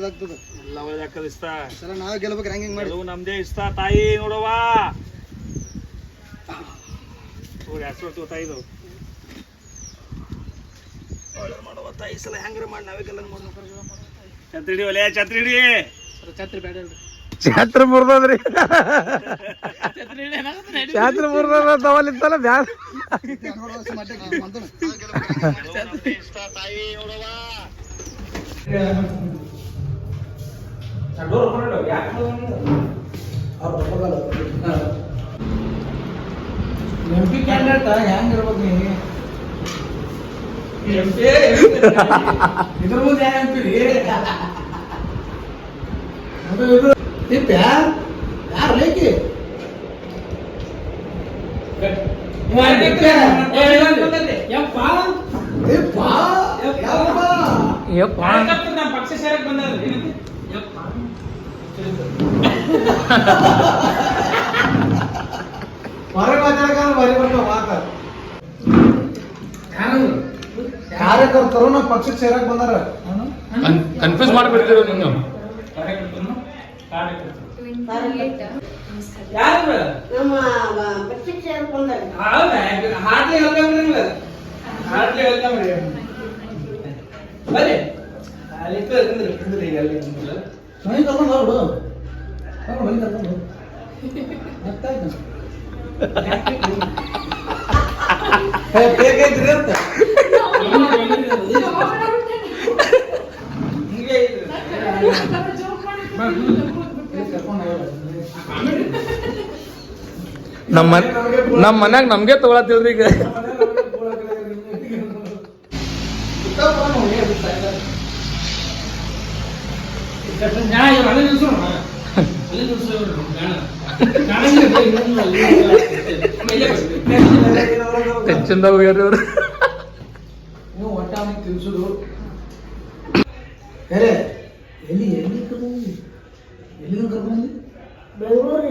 ಒಳ್ಳೇದಾಗ್ತದೆ. ಎಲ್ಲ ಒಳ್ಳೇದಾಕದ ಇಷ್ಟ. ಸಲ ನಾವೇ ಗೆಲ್ಬೇಕು ರ್ಯಾಂಕಿಂಗ್ ಮಾಡಿ. ಅದು ನಮ್ದೇ ಇಷ್ಟ ತಾಯಿ ನೋಡವ್ವ ನೋಡಿ ಹೆಸರು ಮಾಡುವ ತಾಯಿ ಸಲ ಹೆಂಗ್ರ ಮಾಡಿ ನಾವೇ ಗೆಲ್ಲ ಛತ್ರಿ ಹಿಡಿ ಒಲೆ ಛತ್ರಿ ಹಿಡಿ. ಛತ್ರಿ ಬೇಡ ಛಾತ್ರ ಮುರ್ದದ್ರಿ. ಛಾತ್ರ ಮುರ್ದದ ತವಲಿತ್ತಲ್ಲ ಬ್ಯಾಡ. ಇಷ್ಟ ತಾಯಿ ನೋಡವ್ವ ಎಂ ಪಿ ಕ್ಯಾಂಡಿಡೇಟ್ ಹೆಂಗ್ ಇರ್ಬೇಕು ನೀ ಇದ್ರ ಮುಂದೆ ಎಂ ಪಿ ರೀ ಅದು ಇದು. ತಿಪ್ಪ ಯಾರು ಲೇಕಿ ಪಕ್ಷ ಸೇರಕ್ ಬಂದ್ರಿ ಹೊರಗೆ ಮಾತಾಡಕ ಬರಿ ಬರ್ತಾವ ಮಾತ ಕಾರ್ಯಕರ್ತರು ನಮ್ಮ ಪಕ್ಷಕ್ಕೆ ಸೇರಕ್ ಬಂದಾರ ಕನ್ಫ್ಯೂಸ್ ಮಾಡ್ಬಿಡ್ತೀರ ನೀನು ಹಾರ್ಟ್ಲಿ ವೆಲ್ಕಮ್ ರೀ ಹಾರ್ಟ್ಲಿ ವೆಲ್ಕಮ್ ಬರ್ರಿ ಮನೆ ಕರ್ಕೊಂಡು ಹೋಗ್ಬಿಡು ಹೋಗ್ಬಿಡು, ಮನೆ ಕರ್ಕೊಂಡು ಹೋಗು. ಗೊತ್ತಾಯ್ತು. ಏ, ಬೇಕಾಯ್ತ್ರಿ ಅಂತ. ನಮ್ಮ ನಮ್ಮ ಮನ್ಯಾಗ ನಮ್ಗೆ ತಗೊಳತಿಲ್ರಿ ಈಗ ಟೆನ್ಷನ್ದಾಗ ಹೋಗ್ಯಾರಿ ಅವ್ರು ನೀವು ಒಟ್ಟ ಅವನಿಗೆ ತಿಳಿಸುದು ಬೇರೆ ಎಲ್ಲಿ ಎಲ್ಲಿ ಕರ್ಕೊಂಡಿ ಎಲ್ಲಿ ಕರ್ಕೊಂಡಿ ಬೆಂಗಳೂರು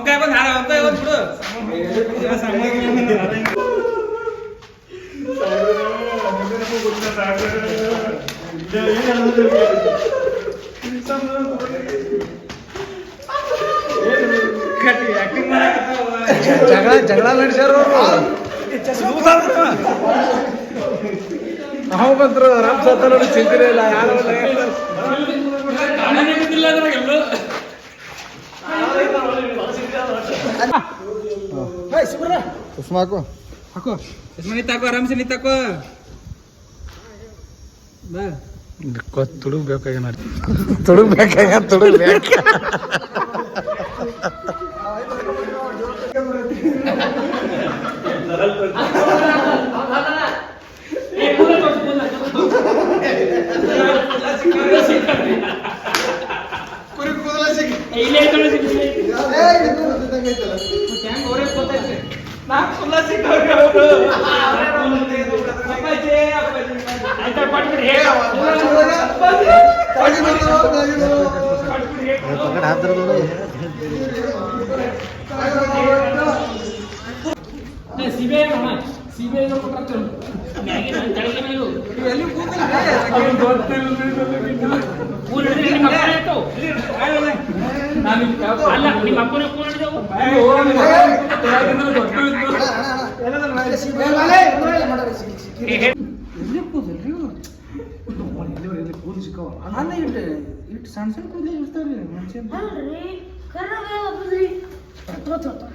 काय पण झाला आमकाय पण पुढं ऍक्टिंग मला ಜಗಳ ಜಗಳ ನಡೆಸ್ಯಾರ ನಾವು ಬಂದ್ರು ರಾಮ್ ಸತ್ತ ನೋಡಿ ಚಿಂತನೆ ಇಲ್ಲ ಯಾರು ಸುಷ್ಮಾ ಹಾಕು. ಹಾಕೋ. ನಿತ್ತಾಕೋ ಆರಾಮ್ಸೆ ನಿತ್ತಾಕೋ दलाल पकड़ हाथ दर्द हो रहा है ತುಡುಗ್ ಬೇಕಾಗ ತುಡುಗ್ ಬೇಕು ಪಕಡ್ ಹಾಕ್ತಿರೋದು ಅಲ್ಲ ನಿಮ್ಮ ಅಪ್ಪನ ಫೋನ್ ಹಿಡಿದವು ಕೂದಲು ಸಿಕ್ಕವ ಅನ್ನ ಇಟ್ಟು ಸಣ್ಣ ಸಣ್ಣ ಕೂದಲು ಇರ್ತಾವ್ರಿ ಮನುಷ್ಯ ಅಲ್ರಿ ಕರ್ರಗ ಹೋಗುದ್ರಿ ಎಂತ ಇದೆ ನೀವು ಸುಮ್ಮನೆ ಏನೋ ಒಳ್ಳೆ ಅಂತ ಇದೆ ನಾಗತ್ರ ಸಮಾಧಾನ ಮಾಡ್ತಾರೆ ಸಮಾಧಾನ. ಯಾರ್ ನಾಗತ್ರ ಅಂತ ಕುಂದ್ ಹಾಕ್ತಾರೆ.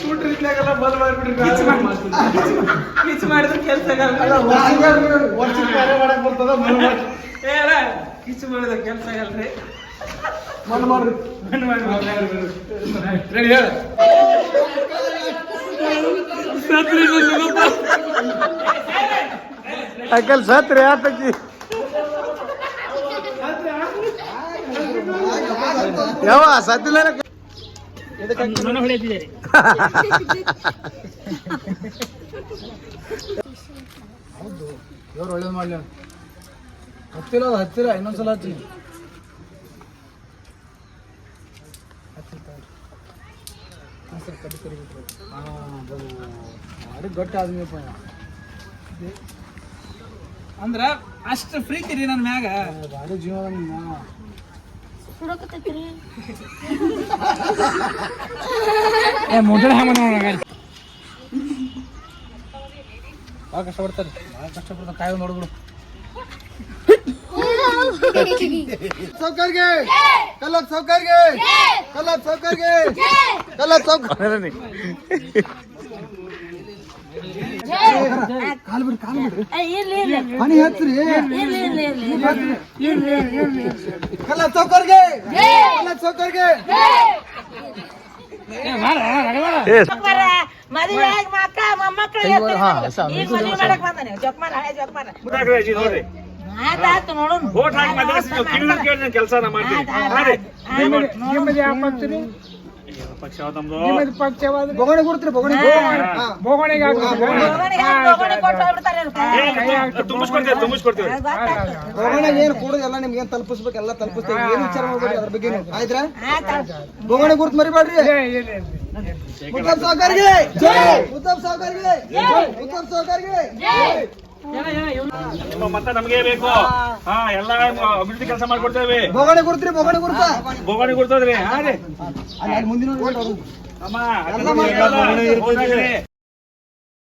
ಸುಟ್ರ ಇದ್ದಾಗೆಲ್ಲ ಬಂದ್ ಮಾಡ್ಬಿಟ್ರಿ ಕಿಚ್ ಮಾಡಿದ್ರೆ ಕೆಲಸ ಅಲ್ಲ, ವರ್ಷಕ್ಕೆ ವರ್ಷಕ್ಕೆ ಕಾರ್ಯ ಮಾಡಕ್ ಬರ್ತದ ಮಣ್ಣ್ ಮಾಡ್ರಿ. ಕಿಚ್ ಮಾಡಿದ್ರೆ ಕೆಲಸ ಆಗಲ್ರಿ ಮಣ್ಣ್ ಮಾಡ್ರಿ ಮಣ್ಣು ಮಾಡಿ ರೆಡಿ ಹೇಳ ಅಕ್ಕಲ್ ಸತ್ರಿ ಆತಕಿ ಯಾವ ಸತ್ತಿಲ್ಲ ದೇವ್ರು ಒಳ್ಳೇದು ಮಾಡ್ಲಿ. ಹತ್ತಿರ ಅದು ಹತ್ತಿರ ಇನ್ನೊಂದ್ಸಲ ಹಚ್ಚಿ ಭಾರಿ ಗಟ್ಟಿ ಆದ್ಮಿಯಪ್ಪ ಇವ. ಅಂದ್ರ ಅಷ್ಟು ಪ್ರೀತಿ ರೀ ನನ್ನ ಮ್ಯಾಗ. ಬಾಡಿ ಜೀವನ ಏ ಮೊದಲ ಹೆಂಗ ಭಾಳ ಕಷ್ಟಪಡ್ತಾರೆ. ಭಾಳ ಕಷ್ಟಪಡ್ತಾರೆ. ಕಾಯಿ ನೋಡ್ಬಿಡು ಸೌಕರ್ಗೆ! ಕಲ್ಲತ್ ಸೌಕರ್ಗೆ! ಕಲ್ಲತ್ ಸೌಕರ್ಗೆ! ಕಲ್ಲತ್ ಸೌಕರ್ ಕಾಲ್ ಬಿಡ್ರಿ ಕಾಲ್ ಬಿಡ್ರಿ ಮನಿ ಹಚ್ಚ್ರಿ ಕಲ್ಲ ಚೌಕರ್ಗೆ ಕಲ್ಲ ಚೌಕರ್ಗೆ ಮದುವೆ ಮಕ್ಕಳ ಮಕ್ಕ ಮೊಮ್ಮಕ್ಕಳು ಈಗ ಮದುವೆ ಮಾಡಕ್ ಬಂದಾನೆ ಜೋಕ್ಮಾರ ಹಳೆ ಜೋಕ್ಮಾರ ನೋಡ್ರಿ ಆಯ್ತಾಯ್ತು ನೋಡೋಣ ಕೆಲಸ ಮಾಡ್ತೀನಿ ಬೊಗಣೆ ಕೊಡ್ತೀರಿ ಬೊಗಣೆ. ಬೋಗಣಿಗೆ ಬೊಗಣೆಗೆ ಏನ್ ಕೊಡೋದು ಎಲ್ಲ ನಿಮ್ಗೆ ಏನ್ ತಲುಪಿಸ್ಬೇಕು ಎಲ್ಲ ತಲುಪಿಸ್ತೇವೆ. ಏನ್ ವಿಚಾರ ಮಾಡ್ಬೇಡಿ ಅದ್ರ ಬಗ್ಗೆ ಆಯ್ತಾ ಬೊಗಣೆ ಗುರ್ತು ಮರಿಬೇಡ್ರಿ. ಮುತ್ತಪ್ ಸಾವುಕಾರ್ಗೆ ಮುತ್ತಪ್ ಸಾವುಕಾರ್ಗೆ ಮುತ್ತಪ್ ಸಾವುಕಾರ್ಗೆ ನಿಮ್ಮ ಮತ ನಮಗೆ ಬೇಕು. ಹಾ ಎಲ್ಲ ಅಭಿವೃದ್ಧಿ ಕೆಲಸ ಮಾಡ್ಕೊಡ್ತೇವೆ ಬೊಗಣೆ ಗುರ್ತ್ರಿ ಬೊಗಣೆ ಗುರ್ತ ಬೋಗಣಿ ಕೊಡ್ತದ್ರಿ ಹಾ ರೀ. ಮುಂದಿನ ಅಮ್ಮ.